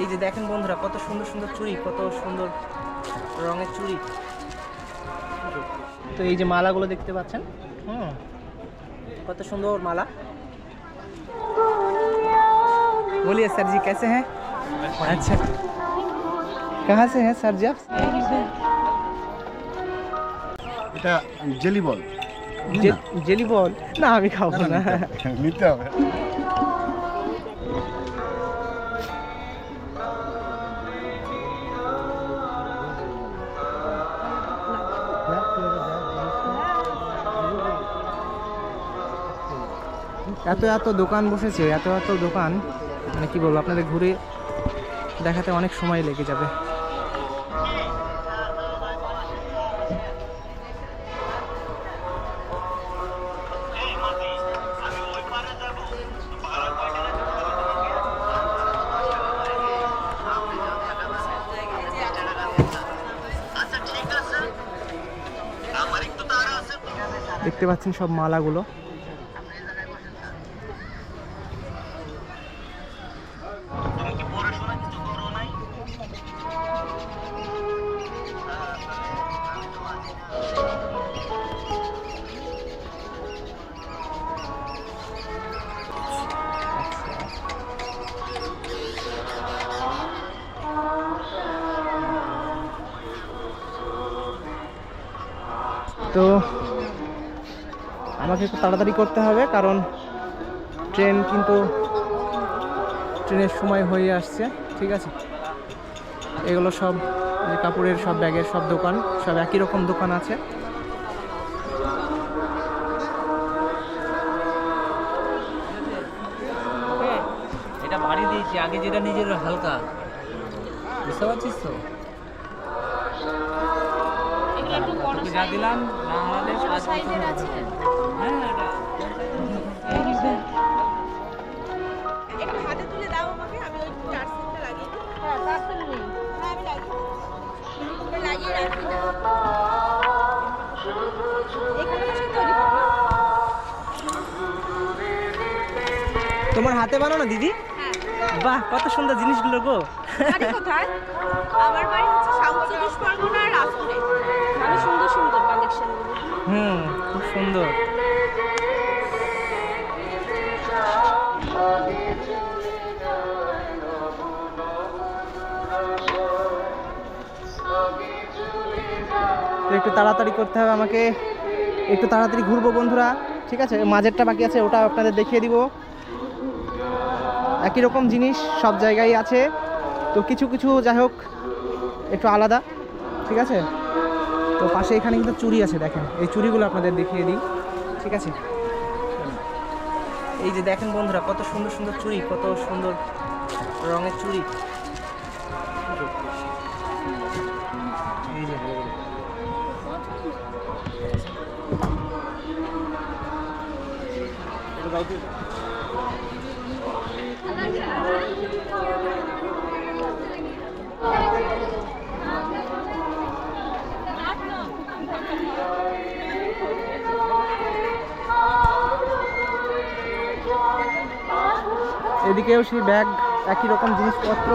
এই যে দেখেন বন্ধুরা কত সুন্দর সুন্দর চুড়ি কত সুন্দর রঙের চুড়ি তো এই যে মালাগুলো দেখতে পাচ্ছেন হুম কত সুন্দর মালা बोलिए सर जी कैसे हैं अच्छा कहाँ से हैं सर जी आप এটা জেলি বল যে- জেলি বল না আমি খাবো না নিতে হবে এত এত দোকান বসেছে, এত এত দোকান মানে কি বলব, আপনাদের ঘুরে দেখাতে অনেক সময় লেগে যাবে। দেখতে পাচ্ছেন সব মালাগুলো। তো আমাকে একটু তাড়াতাড়ি করতে হবে, কারণ ট্রেন কিন্তু ট্রেনের সময় হয়ে আসছে, ঠিক আছে? এগুলো সব যে কাপড়ের সব ব্যাগের সব দোকান, সব একই রকম দোকান আছে। এটা দিয়েছি, আগে যেটা নিজের হালকা। বুঝতে পারছিস তো? যা দিলাম পাঁচ হ্যাঁ এটা হাতে তুলে দাও আমাকে আমি ওই চার সেটটা লাগিয়ে দিই। হ্যাঁ চার সেট নেই হ্যাঁ আমি লাগিয়ে লাগিয়ে রাখি না। এখানে বসে তৈরি করব তোমার হাতে বানানো দিদি? বাহ কত সুন্দর জিনিসগুলো গো। বাড়ি কোথায়? আমার বাড়ি হচ্ছে সাউথ চব্বিশ পরগনা রাজপুরে ভালো সুন্দর সুন্দর কালেকশনগুলো হুম খুব সুন্দর। একটু তাড়াতাড়ি করতে হবে আমাকে। একটু তাড়াতাড়ি ঘুরবো বন্ধুরা ঠিক আছে? মাঝেরটা বাকি আছে ওটা আপনাদের দেখিয়ে দিব। একই রকম জিনিস সব জায়গায় আছে। তো কিছু কিছু যাই হোক, একটু আলাদা, ঠিক আছে? তো পাশে এখানে কিন্তু চুড়ি আছে, দেখেন। এই চুড়িগুলো আপনাদের দেখিয়ে দিই, ঠিক আছে? এই যে দেখেন বন্ধুরা, কত সুন্দর সুন্দর চুড়ি, কত সুন্দর রঙের যে। এদিকেও সেই ব্যাগ একই রকম জিনিসপত্র।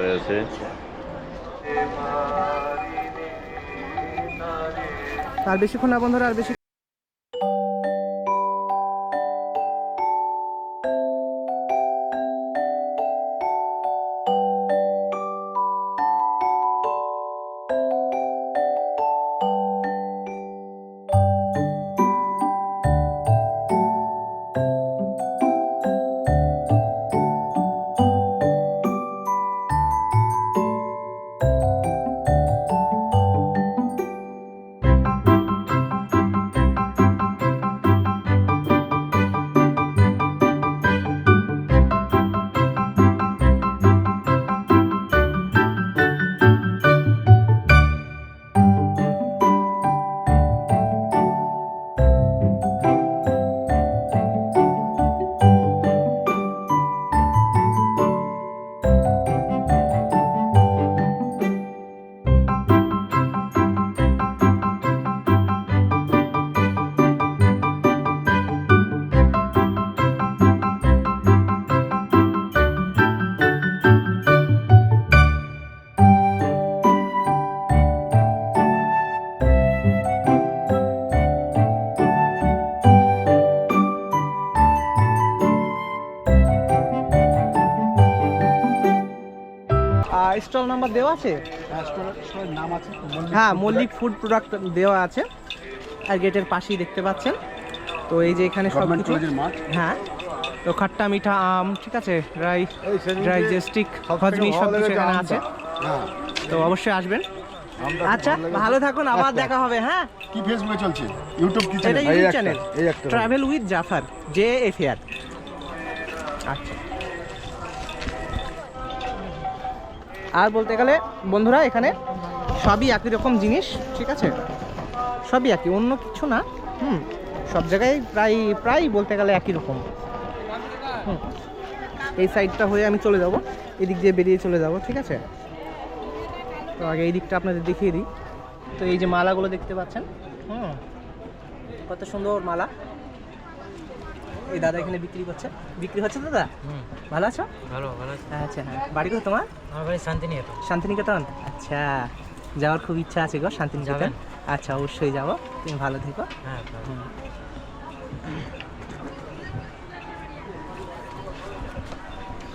রয়েছে। আর বেশিক্ষণ না বন্ধুরা আর বেশি নাম্বার দেওয়া আছে? হ্যাঁ মল্লিক ফুড প্রোডাক্ট দেওয়া আছে। আর গেটের পাশেই দেখতে পাচ্ছেন। তো এই যে এখানে সব কিছু হ্যাঁ। তো খাট্টা মিঠা আম ঠিক আছে? ড্রাই এই ড্রাই জেস্টিক হজমি সব কিছু এখানে আছে। হ্যাঁ। তো অবশ্যই আসবেন। আচ্ছা ভালো থাকুন আবার। দেখা হবে হ্যাঁ? কি ফেসবুকে চলছে? ইউটিউব কি channel YouTube channel travel with Jafar J F আচ্ছা। আর বলতে গেলে, বন্ধুরা, এখানে সবই একই রকম জিনিস, ঠিক আছে? সবই একই, অন্য কিছু না। হুম, সব জায়গায় প্রায় প্রায় বলতে গেলে একই রকম। হুম, এই সাইডটা হয়ে আমি চলে যাব, এদিক দিয়ে বেরিয়ে চলে যাব, ঠিক আছে? তো আগে এই দিকটা আপনাদের দেখিয়ে দিই। তো এই যে মালাগুলো দেখতে পাচ্ছেন, হুম, কত সুন্দর মালা। এই দাদা এখানে বিক্রি করছে। বিক্রি হচ্ছে দাদা? ভালো আছো? ভালো ভালো আচ্ছা হ্যাঁ। বাড়ি কোথায় তোমার? আমার বাড়ি শান্তিনিকেতন। শান্তিনিকেতন? আচ্ছা যাওয়ার খুব ইচ্ছা আছে গো শান্তিনিকেতন। আচ্ছা অবশ্যই যাব। তুমি ভালো থেকো। হ্যাঁ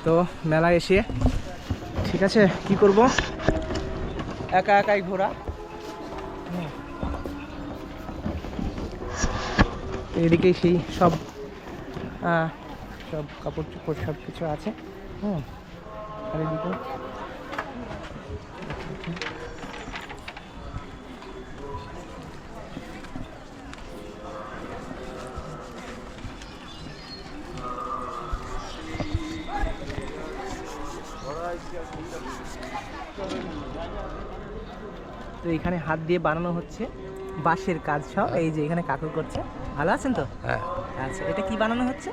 তো মেলা এসে ঠিক আছে কি করব? একা একাই ঘোরা। এদিকে সেই সব সব কাপড় চোপড় সব কিছু আছে এদিকে তো এখানে হাত দিয়ে বানানো হচ্ছে বাঁশের কাজ সব, এই যে এখানে কাকু করছে। ভালো আছেন তো? হ্যাঁ। আচ্ছা এটা কি বানানো হচ্ছে?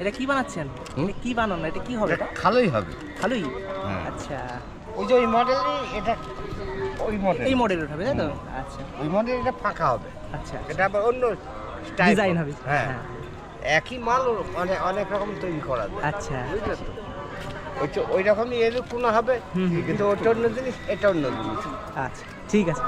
এটা কি বানাচ্ছেন? এটা কি বানানো? এটা কি হবে? এটা ভালোই হবে। ভালোই হ্যাঁ। আচ্ছা। ওই যে ওই মডেলই এটা ওই মডেল এই মডেল উঠাবে তাই তো? আচ্ছা। ওই মডেল এটা ফাঁকা হবে। আচ্ছা এটা আবার অন্য ডিজাইন হবে। হ্যাঁ। একই মাল অনেক অনেক রকম তৈরি করা যায়। আচ্ছা। বুঝলে তো? ওই তো ওই রকমই এর কোনো হবে। কিন্তু ওটা অন্য জিনিস এটা অন্য জিনিস। আচ্ছা ঠিক আছে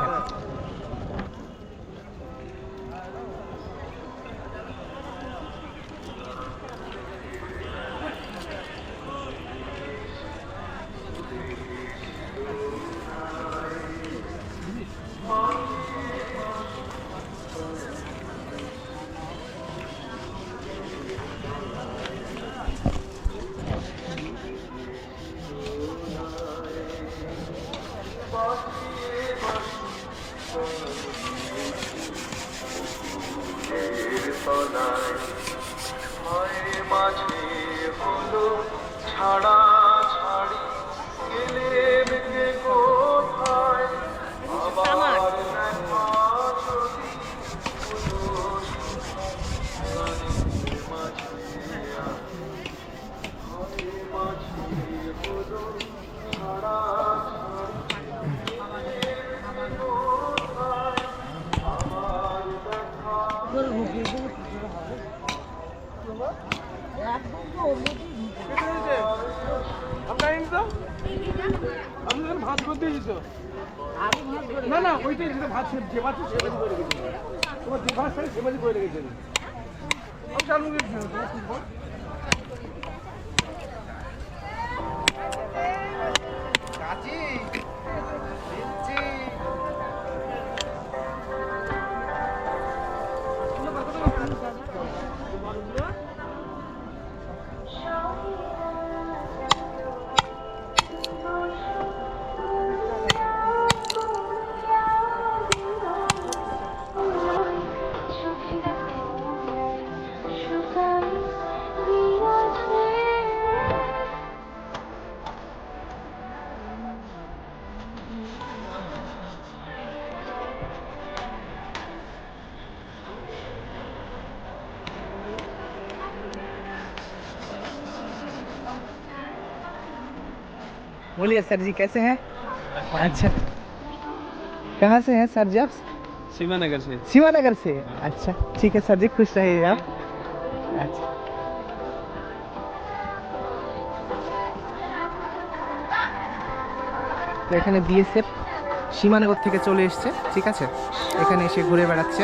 মাঝে হলো ছাড়া ওইটাই যেটা ভাত যে ভাত সেবাজি করে রেখেছিল তোমার যে ভাত সেবাজি করে রেখেছিল আমি চালু গেছিলাম बोलिए सर जी कैसे हैं अच्छा कहाँ से हैं सर जी आप सीमानगर से सीमानगर से अच्छा ठीक है सर जी खुश रहिए आप अच्छा তো এখানে বিএসএফ সীমানগর থেকে চলে এসছে ঠিক আছে এখানে এসে ঘুরে বেড়াচ্ছে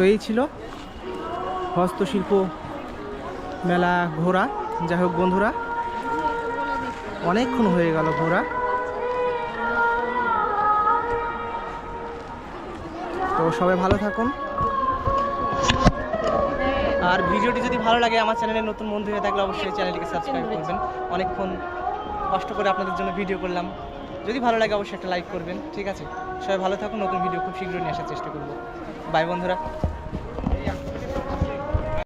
তো এই ছিল হস্তশিল্প মেলা ঘোরা। যাই হোক বন্ধুরা, অনেকক্ষণ হয়ে গেল ঘোরা। তো সবাই ভালো থাকুন। আর ভিডিওটি যদি ভালো লাগে আমার চ্যানেলে নতুন বন্ধু হয়ে থাকলে অবশ্যই চ্যানেলটিকে সাবস্ক্রাইব করবেন। অনেকক্ষণ কষ্ট করে আপনাদের জন্য ভিডিও করলাম। যদি ভালো লাগে অবশ্যই একটা লাইক করবেন, ঠিক আছে? সবাই ভালো থাকুন, নতুন ভিডিও খুব শীঘ্রই নিয়ে আসার চেষ্টা করব। বাই বন্ধুরা।